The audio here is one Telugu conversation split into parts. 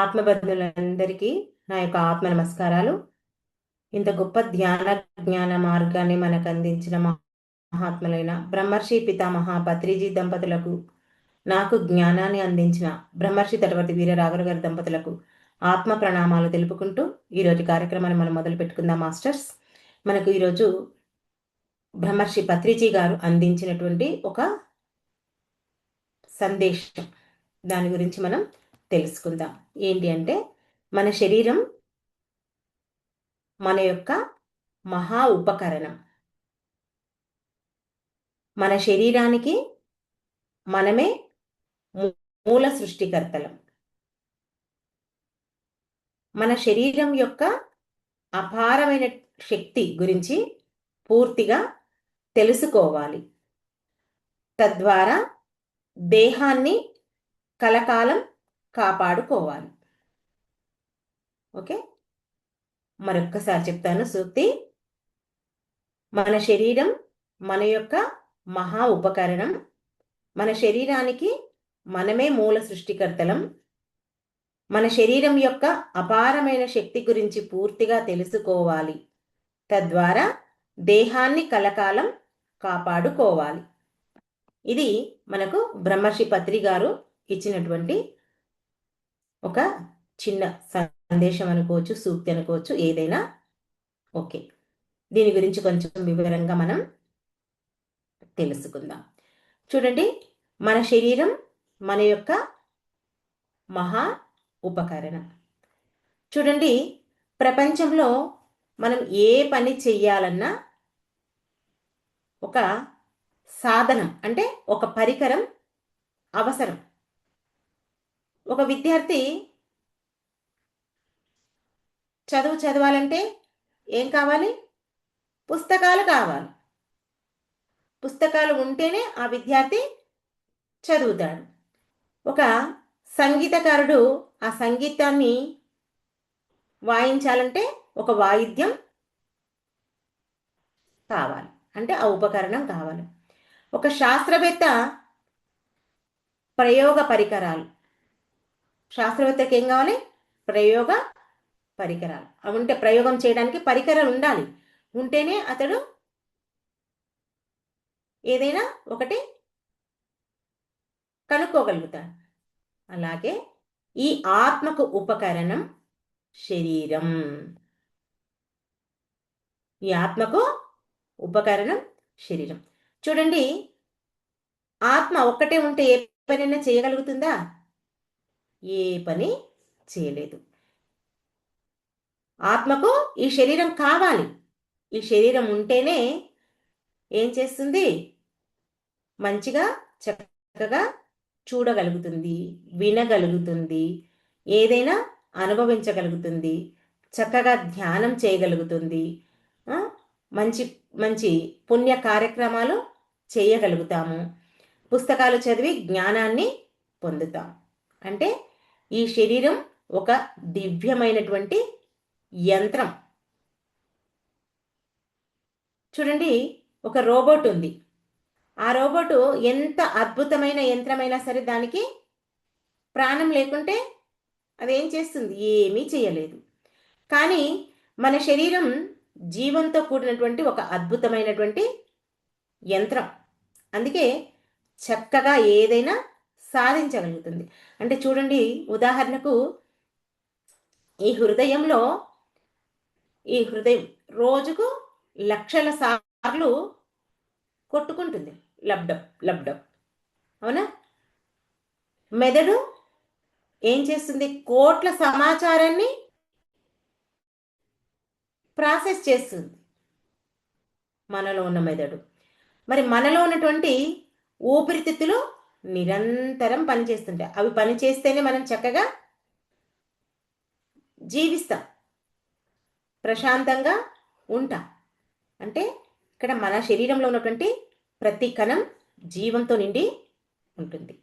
ఆత్మబంధులందరికీ నా యొక్క ఆత్మ నమస్కారాలు. ఇంత గొప్ప ధ్యాన జ్ఞాన మార్గాన్ని మనకు అందించిన మహాత్ములైన బ్రహ్మర్షి పితామహ పత్రిజీ దంపతులకు నాకు జ్ఞానాన్ని అందించిన బ్రహ్మర్షి తటవర్తి వీర రాఘవ గారి దంపతులకు ఆత్మ ప్రణామాలు తెలుపుకుంటూ ఈరోజు కార్యక్రమాన్ని మనం మొదలు పెట్టుకుందాం మాస్టర్స్. మనకు ఈరోజు బ్రహ్మర్షి పత్రిజీ గారు అందించినటువంటి ఒక సందేశం. దాని గురించి మనం తెలుసుకుందాం. ఏంటి అంటే మన శరీరం మన యొక్క మహా ఉపకరణం. మన శరీరానికి మనమే మూల సృష్టికర్తలం. మన శరీరం యొక్క అపారమైన శక్తి గురించి పూర్తిగా తెలుసుకోవాలి. తద్వారా దేహాన్ని కలకాలం కాపాడుకోవాలి. ఓకే? మరొక్కసారి చెప్తాను సూక్తి మన శరీరం మన యొక్క మహా ఉపకరణం. మన శరీరానికి మనమే మూల సృష్టికర్తలం. మన శరీరం యొక్క అపారమైన శక్తి గురించి పూర్తిగా తెలుసుకోవాలి. తద్వారా దేహాన్ని కలకాలం కాపాడుకోవాలి. ఇది మనకు బ్రహ్మర్షి పత్రి గారు ఇచ్చినటువంటి ఒక చిన్న సందేశం అనుకోవచ్చు సూక్తి అనుకోవచ్చు ఏదైనా. ఓకే. దీని గురించి కొంచెం వివరంగా మనం తెలుసుకుందాం. చూడండి మన శరీరం మన యొక్క మహా ఉపకరణం. చూడండి ప్రపంచంలో మనం ఏ పని చెయ్యాలన్నా ఒక సాధనం అంటే ఒక పరికరం అవసరం. ఒక విద్యార్థి చదువు చదవాలంటే ఏం కావాలి? పుస్తకాలు కావాలి. పుస్తకాలు ఉంటేనే ఆ విద్యార్థి చదువుతాడు. ఒక సంగీతకారుడు ఆ సంగీతాన్ని వాయించాలంటే ఒక వాయిద్యం కావాలి. అంటే ఆ ఉపకరణం కావాలి. ఒక శాస్త్రవేత్త ప్రయోగ పరికరాలు శాస్త్రవేత్తకి ఏం కావాలి? ప్రయోగ పరికరాలు. అవి ఉంటే ప్రయోగం చేయడానికి పరికరాలు ఉండాలి. ఉంటేనే అతడు ఏదైనా ఒకటి కనుక్కోగలుగుతాడు. అలాగే ఈ ఆత్మకు ఉపకరణం శరీరం. ఈ ఆత్మకు ఉపకరణం శరీరం. చూడండి ఆత్మ ఒక్కటే ఉంటే ఏ పనైనా చేయగలుగుతుందా? ఏ పని చేయలేదు. ఆత్మకు ఈ శరీరం కావాలి. ఈ శరీరం ఉంటేనే ఏం చేస్తుంది? మంచిగా చక్కగా చూడగలుగుతుంది వినగలుగుతుంది ఏదైనా అనుభవించగలుగుతుంది చక్కగా ధ్యానం చేయగలుగుతుంది మంచి మంచి పుణ్య కార్యక్రమాలు చేయగలుగుతాము. పుస్తకాలు చదివి జ్ఞానాన్ని పొందుతాం. అంటే ఈ శరీరం ఒక దివ్యమైనటువంటి యంత్రం. చూడండి ఒక రోబోట్ ఉంది. ఆ రోబోట్ ఎంత అద్భుతమైన యంత్రమైనా సరే దానికి ప్రాణం లేకుంటే అదేం చేస్తుంది? ఏమీ చేయలేదు. కానీ మన శరీరం జీవంతో కూడినటువంటి ఒక అద్భుతమైనటువంటి యంత్రం. అందుకే చక్కగా ఏదైనా సాధించగలుగుతుంది. అంటే చూడండి ఉదాహరణకు ఈ హృదయంలో ఈ హృదయం రోజుకు లక్షల సార్లు కొట్టుకుంటుంది. లబ్డబ్ లబ్డబ్ అవునా? మెదడు ఏం చేస్తుంది? కోట్ల సమాచారాన్ని ప్రాసెస్ చేస్తుంది. మనలో ఉన్న మెదడు. మరి మనలో ఉన్నటువంటి ఊపిరితిత్తులు నిరంతరం పనిచేస్తుంటాయి అవి పనిచేస్తేనే మనం చక్కగా జీవిస్తాం. ప్రశాంతంగా ఉంటాం. అంటే ఇక్కడ మన శరీరంలో ఉన్నటువంటి ప్రతి కణం జీవంతో నిండి ఉంటుంది.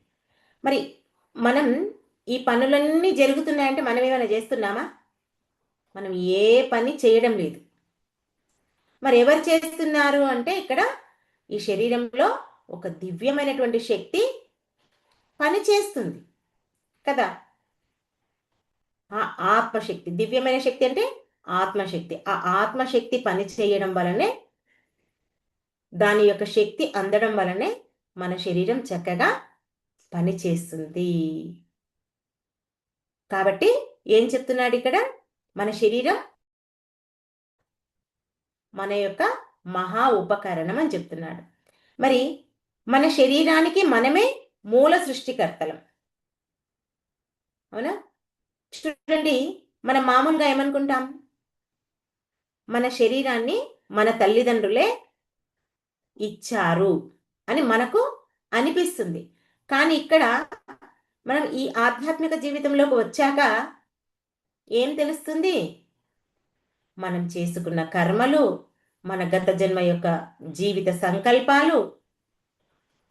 మరి మనం ఈ పనులన్నీ జరుగుతున్నాయంటే మనం ఏమైనా చేస్తున్నామా? మనం ఏ పని చేయడం లేదు. మరి ఎవరు చేస్తున్నారు అంటే ఇక్కడ ఈ శరీరంలో ఒక దివ్యమైనటువంటి శక్తి పనిచేస్తుంది కదా? ఆ ఆత్మశక్తి దివ్యమైన శక్తి అంటే ఆత్మశక్తి. ఆ ఆత్మశక్తి పని చేయడం వలనే దాని యొక్క శక్తి అందడం వలనే మన శరీరం చక్కగా పనిచేస్తుంది కాబట్టి ఏం చెప్తున్నాడు ఇక్కడ? మన శరీరం మన యొక్క మహా ఉపకరణం అని చెప్తున్నాడు. మరి మన శరీరానికి మనమే మూల సృష్టికర్తలం. అవునా? చూడండి మనం మామూలుగా ఏమనుకుంటాం? మన శరీరాన్ని మన తల్లిదండ్రులే ఇచ్చారు అని మనకు అనిపిస్తుంది. కానీ ఇక్కడ మనం ఈ ఆధ్యాత్మిక జీవితంలోకి వచ్చాక ఏం తెలుస్తుంది? మనం చేసుకున్న కర్మలు మన గత జన్మ యొక్క జీవిత సంకల్పాలు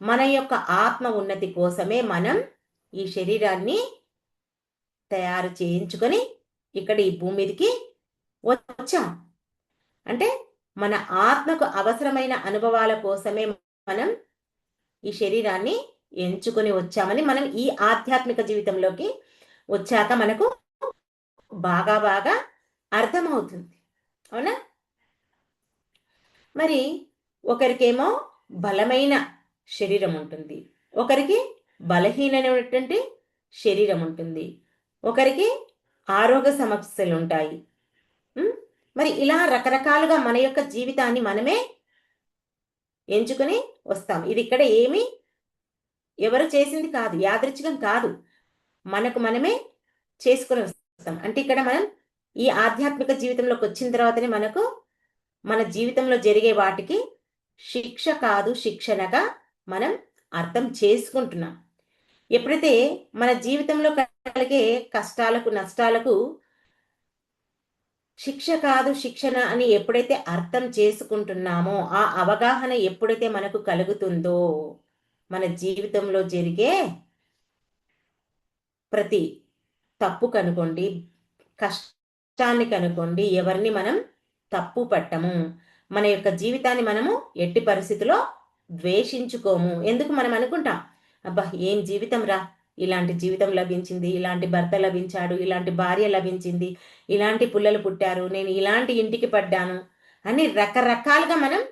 మన యొక్క ఆత్మ ఉన్నతి కోసమే మనం ఈ శరీరాన్ని తయారు చేయించుకొని ఇక్కడ ఈ భూమి మీదకి వచ్చాం. అంటే మన ఆత్మకు అవసరమైన అనుభవాల కోసమే మనం ఈ శరీరాన్ని ఎంచుకొని వచ్చామని మనం ఈ ఆధ్యాత్మిక జీవితంలోకి వచ్చాక మనకు బాగా బాగా అర్థమవుతుంది. అవునా? మరి ఒకరికేమో బలమైన శరీరం ఉంటుంది. ఒకరికి బలహీనమైనటువంటి శరీరం ఉంటుంది. ఒకరికి ఆరోగ్య సమస్యలు ఉంటాయి. మరి ఇలా రకరకాలుగా మన యొక్క జీవితాన్ని మనమే ఎంచుకొని వస్తాం. ఇది ఇక్కడ ఏమి ఎవరు చేసింది కాదు యాదృచ్ఛికం కాదు. మనకు మనమే చేసుకుని వస్తాం. అంటే ఇక్కడ మనం ఈ ఆధ్యాత్మిక జీవితంలోకి వచ్చిన తర్వాతనే మనకు మన జీవితంలో జరిగే వాటికి శిక్ష కాదు శిక్షణగా మనం అర్థం చేసుకుంటున్నాం. ఎప్పుడైతే మన జీవితంలో కలిగే కష్టాలకు నష్టాలకు శిక్ష కాదు శిక్షణ అని ఎప్పుడైతే అర్థం చేసుకుంటున్నామో ఆ అవగాహన ఎప్పుడైతే మనకు కలుగుతుందో మన జీవితంలో జరిగే ప్రతి తప్పు కనుకోండి కష్టాన్ని కనుకోండి ఎవరిని మనం తప్పు పట్టము. మన యొక్క జీవితాన్ని మనము ఎట్టి పరిస్థితిలో ద్వేషించుకోము. ఎందుకు మనం అనుకుంటాం? అబ్బా ఏం జీవితం రా? ఇలాంటి జీవితం లభించింది ఇలాంటి భర్త లభించాడు ఇలాంటి భార్య లభించింది ఇలాంటి పుల్లలు పుట్టారు నేను ఇలాంటి ఇంటికి పడ్డాను అని రకరకాలుగా మనం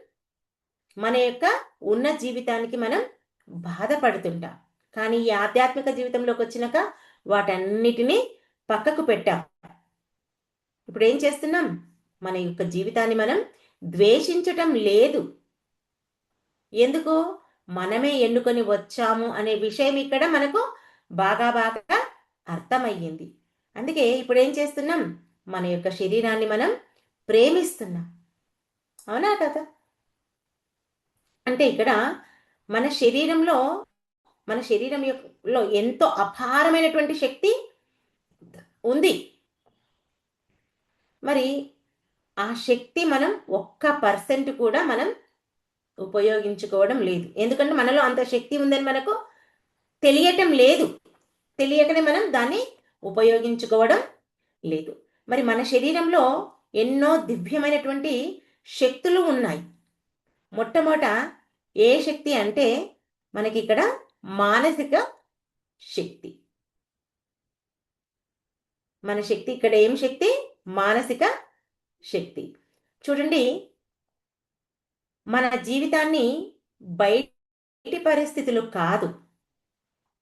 మన యొక్క ఉన్న జీవితానికి మనం బాధపడుతుంటాం. కానీ ఈ ఆధ్యాత్మిక జీవితంలోకి వచ్చినాక వాటన్నిటినీ పక్కకు పెట్టాం. ఇప్పుడు ఏం చేస్తున్నాం? మన యొక్క జీవితాన్ని మనం ద్వేషించటం లేదు. ఎందుకు? మనమే ఎన్నుకొని వచ్చాము అనే విషయం ఇక్కడ మనకు బాగా బాగా అర్థమయ్యింది. అందుకే ఇప్పుడు ఏం చేస్తున్నాం? మన యొక్క శరీరాన్ని మనం ప్రేమిస్తున్నాం. అవునా కదా అంటే ఇక్కడ మన శరీరంలో మన శరీరం యొక్కలో ఎంతో అపారమైనటువంటి శక్తి ఉంది. మరి ఆ శక్తి మనం ఒక్క పర్సెంట్ కూడా మనం ఉపయోగించుకోవడం లేదు. ఎందుకంటే మనలో అంత శక్తి ఉందని మనకు తెలియటం లేదు. తెలియకనే మనం దాన్ని ఉపయోగించుకోవడం లేదు. మరి మన శరీరంలో ఎన్నో దివ్యమైనటువంటి శక్తులు ఉన్నాయి. మొట్టమొదట ఏ శక్తి అంటే మనకి ఇక్కడ మానసిక శక్తి. మన శక్తి ఇక్కడ ఏం శక్తి? మానసిక శక్తి. చూడండి మన జీవితాన్ని బయటి పరిస్థితులు కాదు.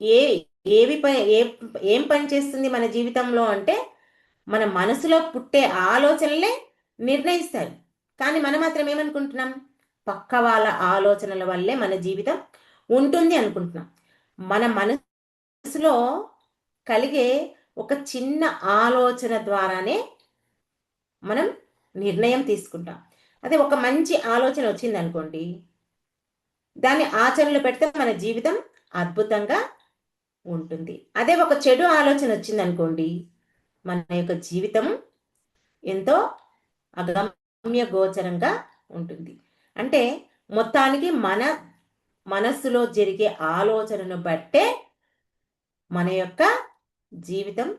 ఏ ఏవి పని ఏ ఏం పని చేస్తుంది మన జీవితంలో అంటే మన మనసులో పుట్టే ఆలోచనలే నిర్ణయిస్తాయి. కానీ మనం మాత్రం ఏమనుకుంటున్నాం? పక్క వాళ్ళ ఆలోచనల వల్లే మన జీవితం ఉంటుంది అనుకుంటున్నాం. మన మనసులో కలిగే ఒక చిన్న ఆలోచన ద్వారానే మనం నిర్ణయం తీసుకుంటాం. అదే ఒక మంచి ఆలోచన వచ్చింది అనుకోండి. దాన్ని ఆచరణలో పెడితే మన జీవితం అద్భుతంగా ఉంటుంది. అదే ఒక చెడు ఆలోచన వచ్చింది అనుకోండి. మన యొక్క జీవితం ఎంతో అగమ్య గోచరంగా ఉంటుంది. అంటే మొత్తానికి మన మనస్సులో జరిగే ఆలోచనను బట్టే మన యొక్క జీవితం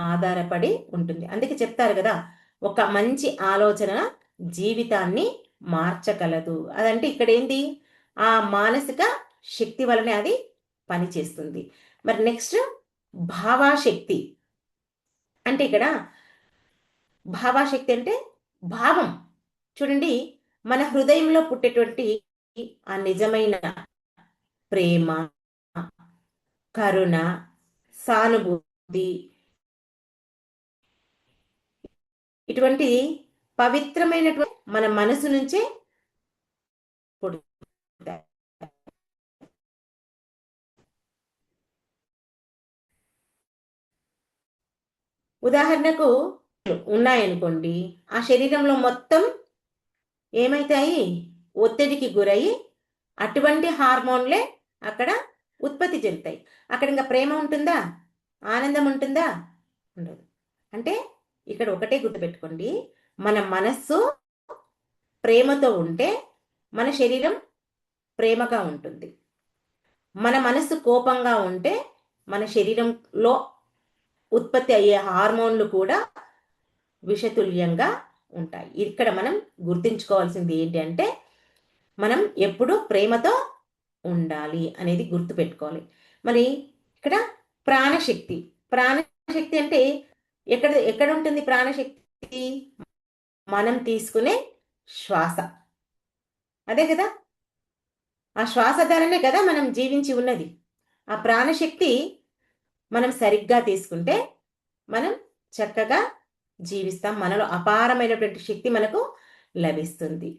ఆధారపడి ఉంటుంది. అందుకే చెప్తారు కదా ఒక మంచి ఆలోచన జీవితాన్ని మార్చగలదు. అదంటే ఇక్కడ ఏంటి ఆ మానసిక శక్తి వలనే అది పనిచేస్తుంది. మరి నెక్స్ట్ భావాశక్తి. అంటే ఇక్కడ భావాశక్తి అంటే భావం. చూడండి మన హృదయంలో పుట్టేటువంటి ఆ నిజమైన ప్రేమ కరుణ సానుభూతి ఇటువంటి పవిత్రమైనటువంటి మన మనసు నుంచే ఉదాహరణకు ఉన్నాయనుకోండి ఆ శరీరంలో మొత్తం ఏమైతాయి? ఒత్తిడికి గురయ్యి అటువంటి హార్మోన్లే అక్కడ ఉత్పత్తి చెందుతాయి. అక్కడ ఇంకా ప్రేమ ఉంటుందా? ఆనందం ఉంటుందా? ఉండదు. అంటే ఇక్కడ ఒకటే గుర్తుపెట్టుకోండి. మన మనస్సు ప్రేమతో ఉంటే మన శరీరం ప్రేమగా ఉంటుంది. మన మనస్సు కోపంగా ఉంటే మన శరీరంలో ఉత్పత్తి అయ్యే హార్మోన్లు కూడా విషతుల్యంగా ఉంటాయి. ఇక్కడ మనం గుర్తుంచుకోవాల్సింది ఏంటి అంటే మనం ఎప్పుడూ ప్రేమతో ఉండాలి అనేది గుర్తుపెట్టుకోవాలి మరి ఇక్కడ ప్రాణశక్తి. ప్రాణశక్తి అంటే ఎక్కడ ఎక్కడ ఉంటుంది ప్రాణశక్తి? మనం తీసుకునే శ్వాస. అదే కదా? ఆ శ్వాస ధరనే కదా మనం జీవించి ఉన్నది. ఆ ప్రాణశక్తి మనం సరిగ్గా తీసుకుంటే మనం చక్కగా జీవిస్తాం. మనలో అపారమైనటువంటి శక్తి మనకు లభిస్తుంది.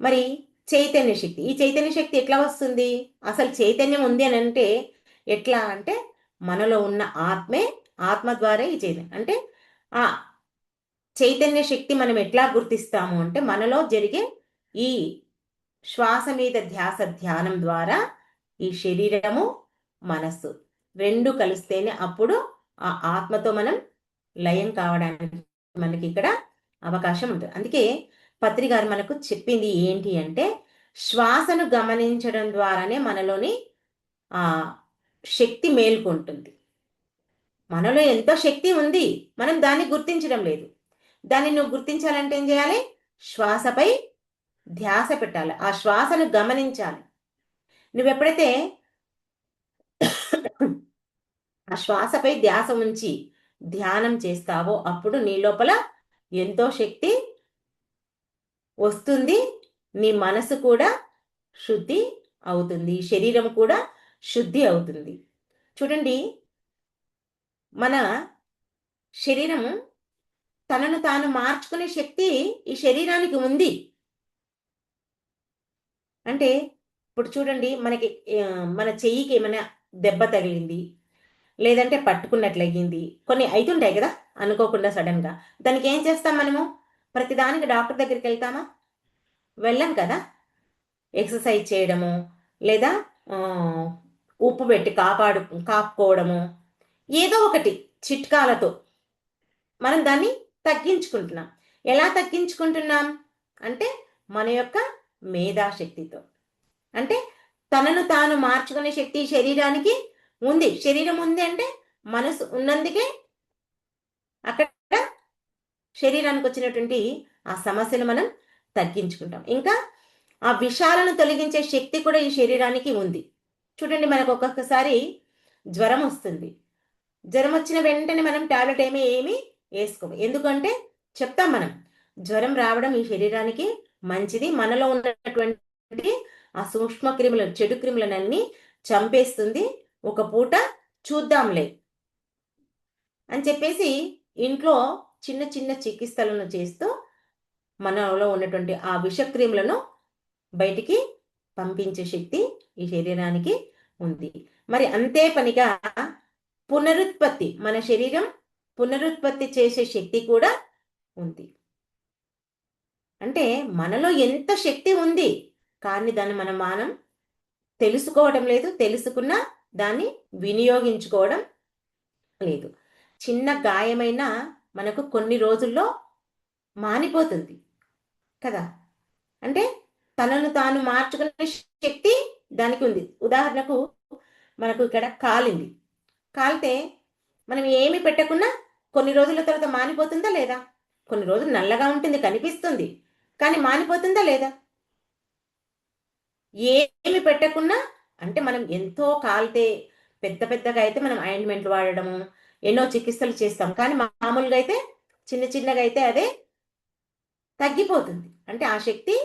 మరి చైతన్య శక్తి. ఈ చైతన్య శక్తి ఎట్లా వస్తుంది? అసలు చైతన్యం ఉంది అని అంటే ఎట్లా అంటే మనలో ఉన్న ఆత్మే ఆత్మ ద్వారా ఈ చైతన్యం. అంటే ఆ చైతన్య శక్తి మనం ఎట్లా గుర్తిస్తాము అంటే మనలో జరిగే ఈ శ్వాస మీద ధ్యాస ధ్యానం ద్వారా ఈ శరీరము మనస్సు రెండు కలిస్తేనే అప్పుడు ఆ ఆత్మతో మనం లయం కావడానికి మనకి ఇక్కడ అవకాశం ఉంటుంది. అందుకే పత్రి గారు మనకు చెప్పింది ఏంటి అంటే శ్వాసను గమనించడం ద్వారానే మనలోని ఆ శక్తి మేల్కొంటుంది. మనలో ఎంతో శక్తి ఉంది. మనం దాన్ని గుర్తించడం లేదు. దాన్ని నువ్వు గుర్తించాలంటే ఏం చేయాలి? శ్వాసపై ధ్యాస పెట్టాలి. ఆ శ్వాసను గమనించాలి. నువ్వు ఎప్పుడైతే ఆ శ్వాసపై ధ్యాస ఉంచి ధ్యానం చేస్తావో అప్పుడు నీ లోపల ఎంతో శక్తి వస్తుంది. నీ మనసు కూడా శుద్ధి అవుతుంది. శరీరం కూడా శుద్ధి అవుతుంది. చూడండి మన శరీరం తనను తాను మార్చుకునే శక్తి ఈ శరీరానికి ఉంది. అంటే ఇప్పుడు చూడండి మనకి మన చెయ్యికి ఏమైనా దెబ్బ తగిలింది లేదంటే పట్టుకున్నట్లయింది కొన్ని అవుతుంటాయి కదా అనుకోకుండా సడన్గా. దానికి ఏం చేస్తాం మనము? ప్రతిదానికి డాక్టర్ దగ్గరికి వెళ్తామా? వెళ్ళాం కదా. ఎక్సర్సైజ్ చేయడము లేదా ఉప్పు పెట్టి కాపాడు కాపుకోవడము ఏదో ఒకటి చిట్కాలతో. మనం దాన్ని తగ్గించుకుంటున్నాం. ఎలా తగ్గించుకుంటున్నాం? అంటే మన యొక్క మేధాశక్తితో. అంటే తనను తాను మార్చుకునే శక్తి శరీరానికి ఉంది. శరీరం ఉంది అంటే మనసు ఉన్నందుకే అక్కడ శరీరానికి వచ్చినటువంటి ఆ సమస్యను మనం తగ్గించుకుంటాం. ఇంకా ఆ విషాలను తొలగించే శక్తి కూడా ఈ శరీరానికి ఉంది. చూడండి మనకు ఒక్కొక్కసారి జ్వరం వస్తుంది. జ్వరం వచ్చిన వెంటనే మనం టాబ్లెట్ ఏమీ ఏమి వేసుకో ఎందుకంటే చెప్తాం మనం జ్వరం రావడం ఈ శరీరానికి మంచిది. మనలో ఉన్నటువంటి ఆ సూక్ష్మ క్రిములు చెడు క్రిములనన్నీ చంపేస్తుంది. ఒక పూట చూద్దాంలే అని చెప్పేసి ఇంట్లో చిన్న చిన్న చికిత్సలను చేస్తూ మనలో ఉన్నటువంటి ఆ విషక్రిములను బయటికి పంపించే శక్తి ఈ శరీరానికి ఉంది. మరి అంతే పనిగా పునరుత్పత్తి మన శరీరం పునరుత్పత్తి చేసే శక్తి కూడా ఉంది. అంటే మనలో ఎంత శక్తి ఉంది? కానీ దాన్ని మనం మానం తెలుసుకోవడం లేదు తెలుసుకున్నా దాన్ని వినియోగించుకోవడం లేదు. చిన్న గాయమైన మనకు కొన్ని రోజుల్లో మానిపోతుంది కదా? అంటే తనను తాను మార్చుకునే శక్తి దానికి ఉంది. ఉదాహరణకు మనకు ఇక్కడ కాలింది. కాలితే మనం ఏమి పెట్టకున్నా కొన్ని రోజుల తర్వాత మానిపోతుందా లేదా? కొన్ని రోజులు నల్లగా ఉంటుంది కనిపిస్తుంది. కానీ మానిపోతుందా లేదా? ఏమి పెట్టకున్నా అంటే మనం ఎంతో కాలితే పెద్ద పెద్దగా అయితే మనం ఆయింట్మెంట్లు వాడడము ఎన్నో చికిత్సలు చేస్తాం. కానీ మామూలుగా అయితే చిన్న చిన్నగా అయితే అదే తగ్గిపోతుంది. అంటే ఆ శక్తి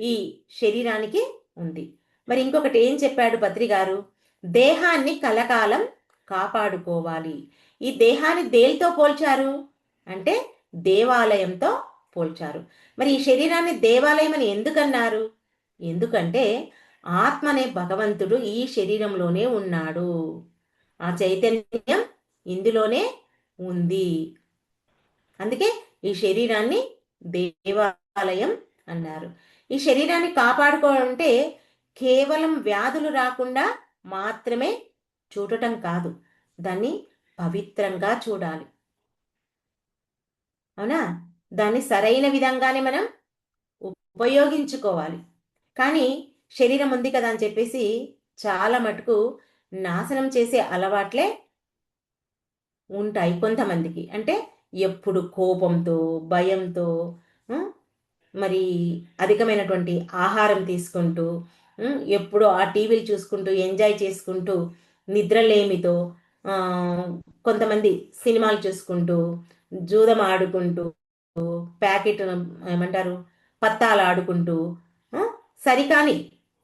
ఈ శరీరానికి ఉంది. మరి ఇంకొకటి ఏం చెప్పాడు పత్రి గారు దేహాన్ని కలకాలం కాపాడుకోవాలి. ఈ దేహాన్ని దేనితో పోల్చారు? అంటే దేవాలయంతో పోల్చారు. మరి ఈ శరీరాన్ని దేవాలయం అని ఎందుకన్నారు? ఎందుకంటే ఆత్మనే భగవంతుడు ఈ శరీరంలోనే ఉన్నాడు. ఆ చైతన్యం ఇందులోనే ఉంది. అందుకే ఈ శరీరాన్ని దేవాలయం అన్నారు. ఈ శరీరాన్ని కాపాడుకోవాలంటే కేవలం వ్యాధులు రాకుండా మాత్రమే చూడటం కాదు. దాన్ని పవిత్రంగా చూడాలి. అవునా? దాన్ని సరైన విధంగానే మనం ఉపయోగించుకోవాలి. కానీ శరీరం ఉంది కదా అని చెప్పేసి చాలా మటుకు నాశనం చేసే అలవాట్లే ఉంటాయి కొంతమందికి. అంటే ఎప్పుడు కోపంతో భయంతో మరి అధికమైనటువంటి ఆహారం తీసుకుంటూ ఎప్పుడు ఆ టీవీలు చూసుకుంటూ ఎంజాయ్ చేసుకుంటూ నిద్రలేమితో కొంతమంది సినిమాలు చూసుకుంటూ జూదం ఆడుకుంటూ ప్యాకెట్ ఏమంటారు పత్తాలు ఆడుకుంటూ సరికాని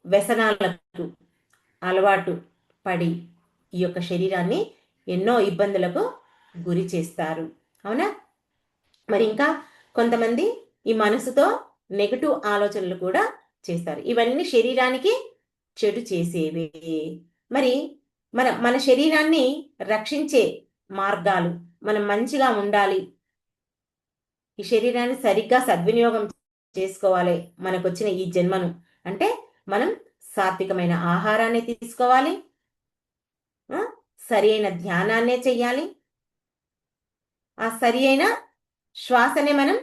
వ్యసనాలకు అలవాటు పడి ఈ యొక్క శరీరాన్ని ఎన్నో ఇబ్బందులకు గురి చేస్తారు. అవునా? మరి ఇంకా కొంతమంది ఈ మనసుతో నెగటివ్ ఆలోచనలు కూడా చేస్తారు. ఇవన్నీ శరీరానికి చెడు చేసేవి. మరి మన మన శరీరాన్ని రక్షించే మార్గాలు మనం మంచిగా ఉండాలి. ఈ శరీరాన్ని సరిగ్గా సద్వినియోగం చేసుకోవాలి. మనకు వచ్చిన ఈ జన్మను. అంటే మనం సాత్వికమైన ఆహారాన్ని తీసుకోవాలి. సరి అయిన ధ్యానాన్నే చెయ్యాలి. ఆ సరి అయిన శ్వాసనే మనం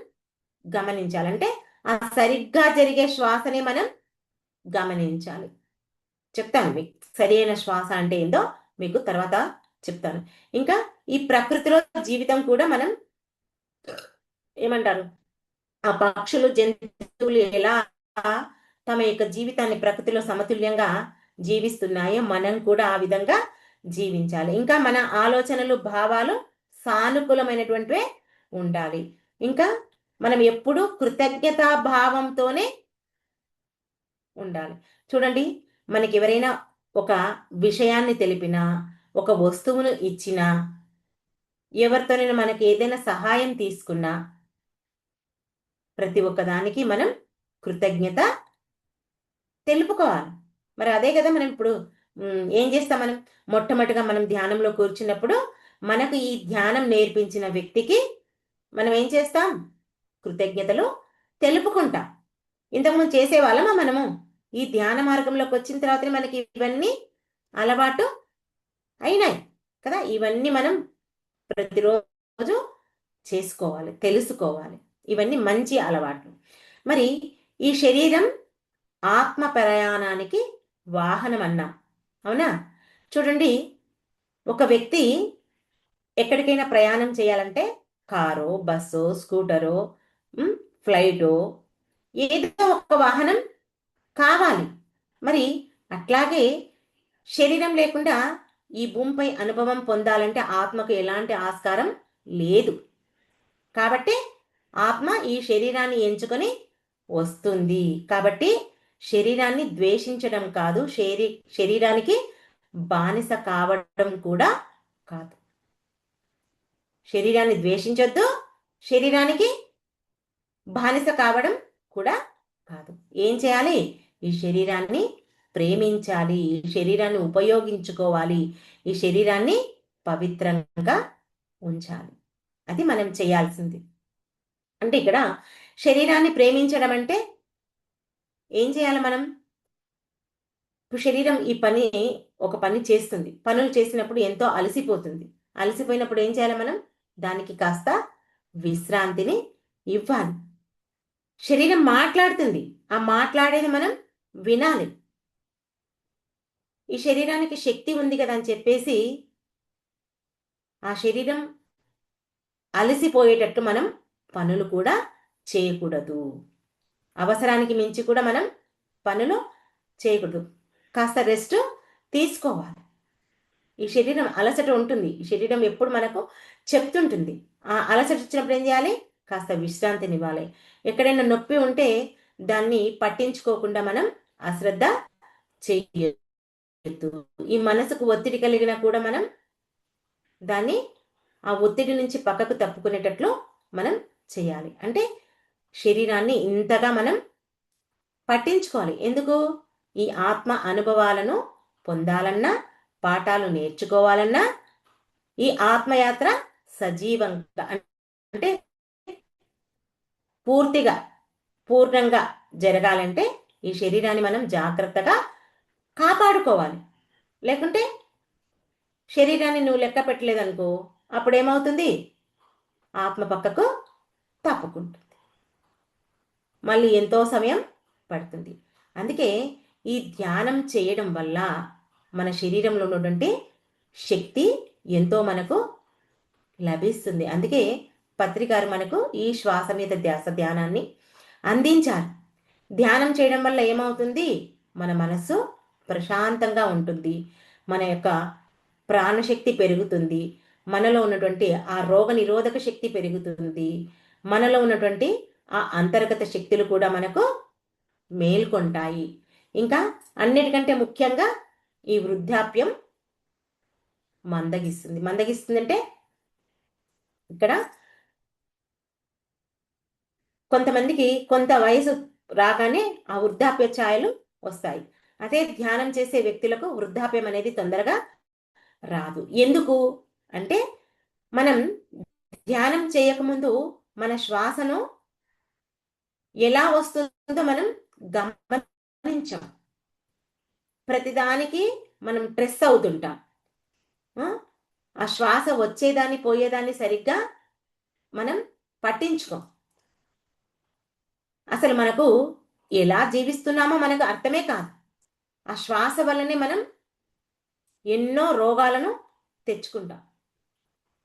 గమనించాలంటే ఆ సరిగ్గా జరిగే శ్వాసనే మనం గమనించాలి. చెప్తాను మీకు. సరైన శ్వాస అంటే ఏందో మీకు తర్వాత చెప్తాను. ఇంకా ఈ ప్రకృతిలో జీవితం కూడా మనం ఏమంటారు? ఆ పక్షులు జంతువులు ఎలా తమ యొక్క జీవితాన్ని ప్రకృతిలో సమతుల్యంగా జీవిస్తున్నాయో మనం కూడా ఆ విధంగా జీవించాలి. ఇంకా మన ఆలోచనలు భావాలు సానుకూలమైనటువంటివే ఉండాలి. ఇంకా మనం ఎప్పుడూ కృతజ్ఞతా భావంతోనే ఉండాలి. చూడండి మనకి ఎవరైనా ఒక విషయాన్ని తెలిపినా ఒక వస్తువును ఇచ్చినా ఎవరితోనైనా మనకి ఏదైనా సహాయం తీసుకున్నా ప్రతి ఒక్కదానికి మనం కృతజ్ఞత తెలుపుకోవాలి. మరి అదే కదా మనం ఇప్పుడు ఏం చేస్తాం మనం? మొట్టమొదటిగా మనం ధ్యానంలో కూర్చున్నప్పుడు మనకు ఈ ధ్యానం నేర్పించిన వ్యక్తికి మనం ఏం చేస్తాం? కృతజ్ఞతలు తెలుపుకుంటాం. ఇంతకుముందు చేసేవాళ్ళమా మనము? ఈ ధ్యాన మార్గంలోకి వచ్చిన తర్వాత మనకి ఇవన్నీ అలవాటు అయినాయి కదా. ఇవన్నీ మనం ప్రతిరోజు చేసుకోవాలి తెలుసుకోవాలి. ఇవన్నీ మంచి అలవాట్లు. మరి ఈ శరీరం ఆత్మ ప్రయాణానికి వాహనం అన్నాం. అవునా? చూడండి ఒక వ్యక్తి ఎక్కడికైనా ప్రయాణం చేయాలంటే కారో బస్సో స్కూటరో ఫ్లైటో ఏదో ఒక వాహనం కావాలి. మరి అట్లాగే శరీరం లేకుండా ఈ భూమిపై అనుభవం పొందాలంటే ఆత్మకు ఎలాంటి ఆస్కారం లేదు. కాబట్టి ఆత్మ ఈ శరీరాన్ని ఎంచుకొని వస్తుంది. కాబట్టి శరీరాన్ని ద్వేషించడం కాదు శరీ శరీరానికి బానిస కావడం కూడా కాదు. శరీరాన్ని ద్వేషించొద్దు శరీరానికి బానిస కావడం కూడా కాదు. ఏం చేయాలి? ఈ శరీరాన్ని ప్రేమించాలి ఈ శరీరాన్ని ఉపయోగించుకోవాలి ఈ శరీరాన్ని పవిత్రంగా ఉంచాలి. అది మనం చేయాల్సింది. అంటే ఇక్కడ శరీరాన్ని ప్రేమించడం అంటే ఏం చేయాలి మనం? ఇప్పుడు శరీరం ఈ పని ఒక పని చేస్తుంది. పనులు చేసినప్పుడు ఎంతో అలసిపోతుంది. అలసిపోయినప్పుడు ఏం చేయాలి మనం? దానికి కాస్త విశ్రాంతిని ఇవ్వాలి. శరీరం మాట్లాడుతుంది. ఆ మాట్లాడేది మనం వినాలి. ఈ శరీరానికి శక్తి ఉంది కదా అని చెప్పేసి ఆ శరీరం అలసిపోయేటట్టు మనం పనులు కూడా చేయకూడదు. అవసరానికి మించి కూడా మనం పనులు చేయకూడదు. కాస్త రెస్ట్ తీసుకోవాలి. ఈ శరీరం అలసట ఉంటుంది. ఈ శరీరం ఎప్పుడు మనకు చెప్తుంటుంది. ఆ అలసట వచ్చినప్పుడు ఏం చేయాలి? కాస్త విశ్రాంతినివ్వాలి. ఎక్కడైనా నొప్పి ఉంటే దాన్ని పట్టించుకోకుండా మనం అశ్రద్ధ చేయొద్దు. ఈ మనసుకు ఒత్తిడి కలిగినా కూడా మనం దాన్ని ఆ ఒత్తిడి నుంచి పక్కకు తప్పుకునేటట్లు మనం చేయాలి. అంటే శరీరాన్ని ఇంతగా మనం పట్టించుకోవాలి. ఎందుకు? ఈ ఆత్మ అనుభవాలను పొందాలన్నా పాఠాలు నేర్చుకోవాలన్నా ఈ ఆత్మయాత్ర సజీవంగా అంటే పూర్తిగా పూర్ణంగా జరగాలంటే ఈ శరీరాన్ని మనం జాగ్రత్తగా కాపాడుకోవాలి. లేకుంటే శరీరాన్ని నువ్వు లెక్క పెట్టలేదనుకో అప్పుడు ఏమవుతుంది ఆత్మ పక్కకు తప్పుకుంటుంది. మళ్ళీ ఎంతో సమయం పడుతుంది. అందుకే ఈ ధ్యానం చేయడం వల్ల మన శరీరంలో ఉన్నటువంటి శక్తి ఎంతో మనకు లభిస్తుంది. అందుకే పత్రికారు మనకు ఈ శ్వాస మీద ధ్యాస ధ్యానాన్ని అందించారు ధ్యానం చేయడం వల్ల ఏమవుతుంది? మన మనసు ప్రశాంతంగా ఉంటుంది. మన యొక్క ప్రాణశక్తి పెరుగుతుంది. మనలో ఉన్నటువంటి ఆ రోగ నిరోధక శక్తి పెరుగుతుంది. మనలో ఉన్నటువంటి ఆ అంతర్గత శక్తులు కూడా మనకు మేల్కొంటాయి. ఇంకా అన్నిటికంటే ముఖ్యంగా ఈ వృద్ధాప్యం మందగిస్తుంది. మందగిస్తుంది అంటే ఇక్కడ కొంతమందికి కొంత వయసు రాగానే ఆ వృద్ధాప్య ఛాయలు వస్తాయి. అదే ధ్యానం చేసే వ్యక్తులకు వృద్ధాప్యం అనేది తొందరగా రాదు. ఎందుకు? అంటే మనం ధ్యానం చేయకముందు మన శ్వాసను ఎలా వస్తుందో మనం గమనించాం. ప్రతిదానికి మనం స్ట్రెస్ అవుతుంటాం. ఆ శ్వాస వచ్చేదాన్ని పోయేదాన్ని సరిగ్గా మనం పట్టించుకోం. అసలు మనకు ఎలా జీవిస్తున్నామో మనకు అర్థమే కాదు. ఆ శ్వాస వల్లనే మనం ఎన్నో రోగాలను తెచ్చుకుంటాం.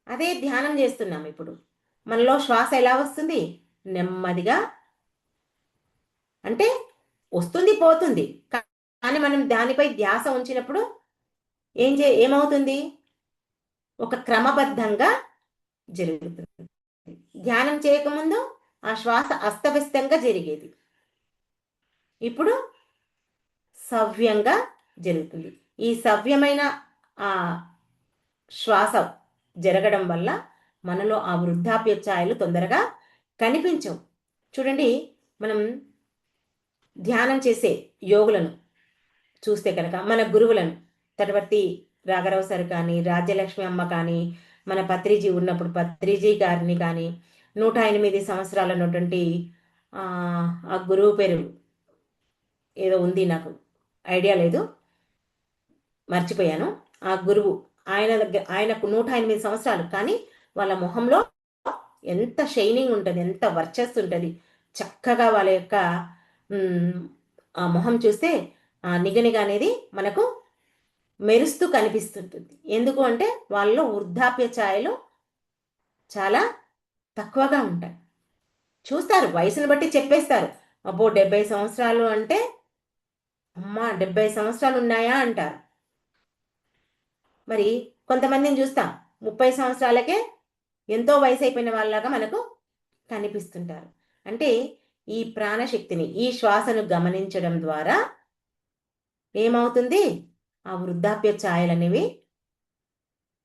అదే ధ్యానం చేస్తున్నాం ఇప్పుడు. మనలో శ్వాస ఎలా వస్తుంది? నెమ్మదిగా అంటే వస్తుంది పోతుంది. కానీ మనం దానిపై ధ్యాస ఉంచినప్పుడు ఏం చే ఏమవుతుంది? ఒక క్రమబద్ధంగా జరుగుతుంది. ధ్యానం చేయకముందు ఆ శ్వాస అస్తవ్యస్తంగా జరిగేది. ఇప్పుడు సవ్యంగా జరుగుతుంది. ఈ సవ్యమైన ఆ శ్వాస జరగడం వల్ల మనలో ఆ వృద్ధాప్య ఛాయలు తొందరగా కనిపించవు. చూడండి మనం ధ్యానం చేసే యోగులను చూస్తే కనుక మన గురువులను తటవర్తి రాఘరావు సార్ కానీ రాజ్యలక్ష్మి అమ్మ కానీ మన పత్రిజీ ఉన్నప్పుడు పత్రిజీ గారిని కానీ నూట ఎనిమిది సంవత్సరాలు ఉన్నటువంటి ఆ గురువు పేరు ఏదో ఉంది నాకు. ఐడియా లేదు. మర్చిపోయాను. ఆ గురువు ఆయన దగ్గర ఆయనకు నూట ఎనిమిది సంవత్సరాలు. కానీ వాళ్ళ మొహంలో ఎంత షైనింగ్ ఉంటుంది ఎంత వర్చస్ ఉంటుంది. చక్కగా వాళ్ళ యొక్క ఆ మొహం చూస్తే ఆ నిగనిగ అనేది మనకు మెరుస్తూ కనిపిస్తుంటుంది. ఎందుకు అంటే వాళ్ళలో వృద్ధాప్య ఛాయలు చాలా తక్కువగా ఉంటాయి. చూస్తారు వయసును బట్టి చెప్పేస్తారు. అబ్బో డెబ్బై సంవత్సరాలు అంటే అమ్మా డెబ్బై సంవత్సరాలు ఉన్నాయా అంటారు. మరి కొంతమందిని చూస్తాం. ముప్పై సంవత్సరాలకే ఎంతో వయసు అయిపోయిన వాళ్ళలాగా మనకు కనిపిస్తుంటారు. అంటే ఈ ప్రాణశక్తిని ఈ శ్వాసను గమనించడం ద్వారా ఏమవుతుంది? ఆ వృద్ధాప్య ఛాయలు అనేవి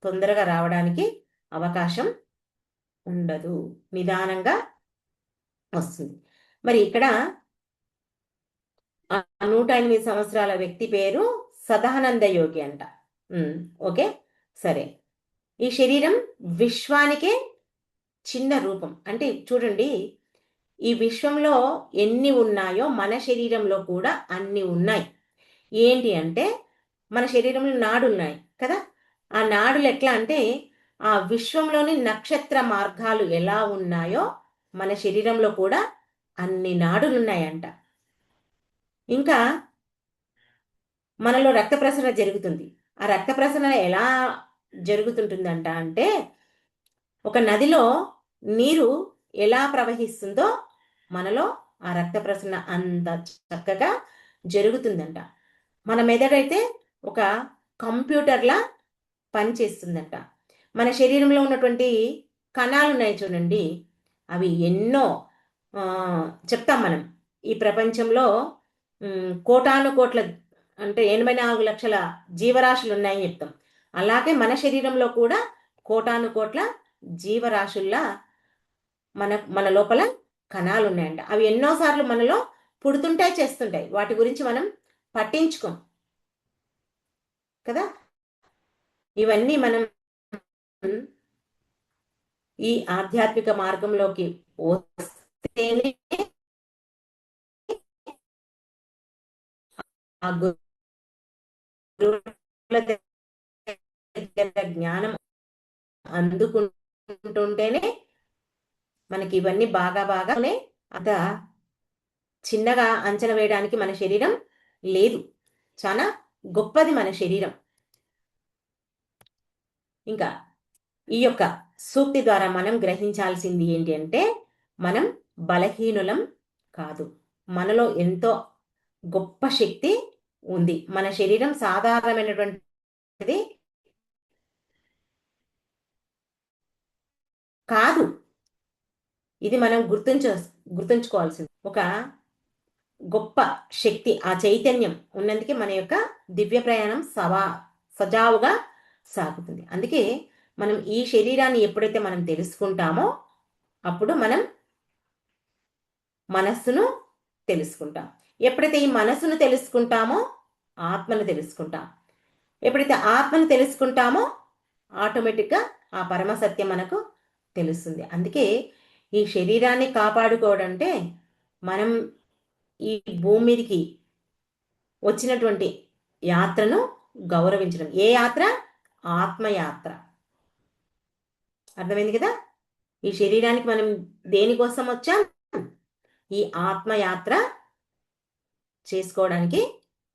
తొందరగా రావడానికి అవకాశం ఉండదు. నిదానంగా వస్తుంది. మరి ఇక్కడ నూట ఎనిమిది సంవత్సరాల వ్యక్తి పేరు సదానంద యోగి అంట. ఓకే? సరే. ఈ శరీరం విశ్వానికే చిన్న రూపం. అంటే చూడండి ఈ విశ్వంలో ఎన్ని ఉన్నాయో మన శరీరంలో కూడా అన్ని ఉన్నాయి. ఏంటి అంటే మన శరీరంలో నాడు ఉన్నాయి కదా? ఆ నాడులు ఎట్లా అంటే ఆ విశ్వంలోని నక్షత్ర మార్గాలు ఎలా ఉన్నాయో మన శరీరంలో కూడా అన్ని నాడులు ఉన్నాయంట ఇంకా మనలో రక్త ప్రసరణ జరుగుతుంది. ఆ రక్త ప్రసరణ ఎలా జరుగుతుంటుందంట అంటే ఒక నదిలో నీరు ఎలా ప్రవహిస్తుందో మనలో ఆ రక్త ప్రసరణ అంత చక్కగా జరుగుతుందంట. మన మెదడైతే ఒక కంప్యూటర్లా పనిచేస్తుందంట. మన శరీరంలో ఉన్నటువంటి కణాలు ఉన్నాయి చూడండి. అవి ఎన్నో చెప్తాం మనం. ఈ ప్రపంచంలో కోటాను కోట్ల అంటే ఎనభై నాలుగు లక్షల జీవరాశులు ఉన్నాయని చెప్తాం. అలాగే మన శరీరంలో కూడా కోటాను కోట్ల జీవరాశుల్లా మన మన లోపల కణాలు ఉన్నాయంట. అవి ఎన్నోసార్లు మనలో పుడుతుంటాయి చేస్తుంటాయి. వాటి గురించి మనం పట్టించుకోం. కదా? ఇవన్నీ మనం ఈ ఆధ్యాత్మిక మార్గంలోకి వస్తేనే జ్ఞానం అందుకుంటుంటేనే మనకి ఇవన్నీ బాగా బాగానే అంత చిన్నగా అంచనా వేయడానికి మన శరీరం లేదు. చాలా గొప్పది మన శరీరం. ఇంకా ఈ యొక్క సూక్తి ద్వారా మనం గ్రహించాల్సింది ఏంటి అంటే మనం బలహీనులం కాదు. మనలో ఎంతో గొప్ప శక్తి ఉంది. మన శరీరం సాధారణమైనటువంటిది కాదు. ఇది మనం గుర్తుంచ గుర్తుంచుకోవాల్సింది. ఒక గొప్ప శక్తి ఆ చైతన్యం ఉన్నందుకే మన యొక్క దివ్య ప్రయాణం సవా సజావుగా సాగుతుంది. అందుకే మనం ఈ శరీరాన్ని ఎప్పుడైతే మనం తెలుసుకుంటామో అప్పుడు మనం మనస్సును తెలుసుకుంటాం. ఎప్పుడైతే ఈ మనస్సును తెలుసుకుంటామో ఆత్మను తెలుసుకుంటాం. ఎప్పుడైతే ఆత్మను తెలుసుకుంటామో ఆటోమేటిక్గా ఆ పరమసత్యం మనకు తెలుస్తుంది. అందుకే ఈ శరీరాన్ని కాపాడుకోవడంటే మనం ఈ భూమి మీదకి వచ్చినటువంటి యాత్రను గౌరవించడం. ఏ యాత్ర? ఆత్మయాత్ర. అర్థమైంది కదా? ఈ శరీరానికి మనం దేనికోసం వచ్చాం? ఈ ఆత్మయాత్ర చేసుకోవడానికి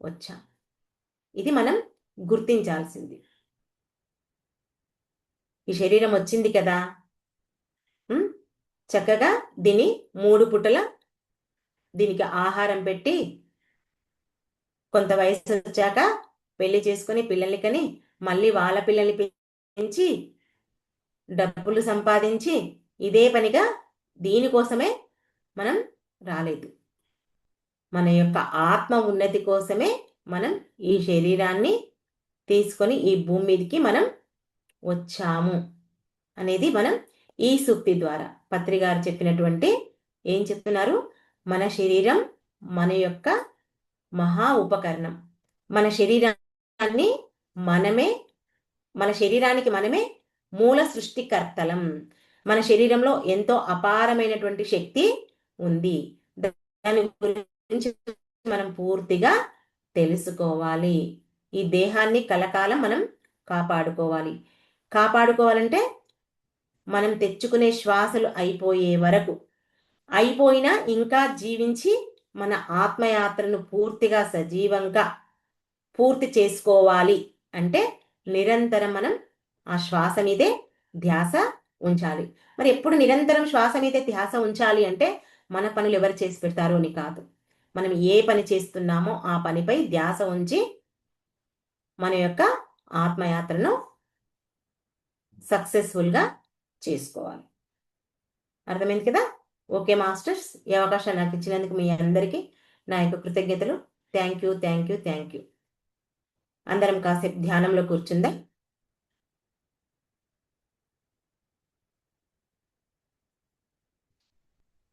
వచ్చాం. ఇది మనం గుర్తించాల్సింది. ఈ శరీరం వచ్చింది కదా? చక్కగా దీని మూడు పుటల దీనికి ఆహారం పెట్టి కొంత వయసు వచ్చాక పెళ్ళి చేసుకుని పిల్లల్ని మళ్ళీ వాళ్ళ పిల్లల్ని పెంచి డబ్బులు సంపాదించి ఇదే పనిగా దీనికోసమే మనం రాలేదు. మన యొక్క ఆత్మ ఉన్నతి కోసమే మనం ఈ శరీరాన్ని తీసుకొని ఈ భూమి మీదకి మనం వచ్చాము అనేది మనం ఈ సూక్తి ద్వారా పత్రి గారు చెప్పినటువంటి ఏం చెప్తున్నారు? మన శరీరం మన యొక్క మహా ఉపకరణం. మన శరీరాన్ని మనమే మన శరీరానికి మనమే మూల సృష్టికర్తలం. మన శరీరంలో ఎంతో అపారమైనటువంటి శక్తి ఉంది. దాని గురించి మనం పూర్తిగా తెలుసుకోవాలి. ఈ దేహాన్ని కలకాలం మనం కాపాడుకోవాలి. కాపాడుకోవాలంటే మనం తెచ్చుకునే శ్వాసలు అయిపోయే వరకు. అయిపోయినా ఇంకా జీవించి మన ఆత్మయాత్రను పూర్తిగా సజీవంగా పూర్తి చేసుకోవాలి. అంటే నిరంతరం మనం ఆ శ్వాస మీదే ధ్యాస ఉంచాలి. మరి ఎప్పుడు నిరంతరం శ్వాస మీదే ధ్యాస ఉంచాలి అంటే మన పనులు ఎవరు చేసి పెడతారో అని కాదు. మనం ఏ పని చేస్తున్నామో ఆ పనిపై ధ్యాస ఉంచి మన యొక్క ఆత్మయాత్రను సక్సెస్ఫుల్గా చేసుకోవాలి. అర్థమైంది కదా? ఓకే మాస్టర్స్ ఈ అవకాశం నాకు ఇచ్చినందుకు మీ అందరికీ నా యొక్క కృతజ్ఞతలు. Thank you thank you thank you. అందరం కాసేపు ధ్యానంలో కూర్చుందా.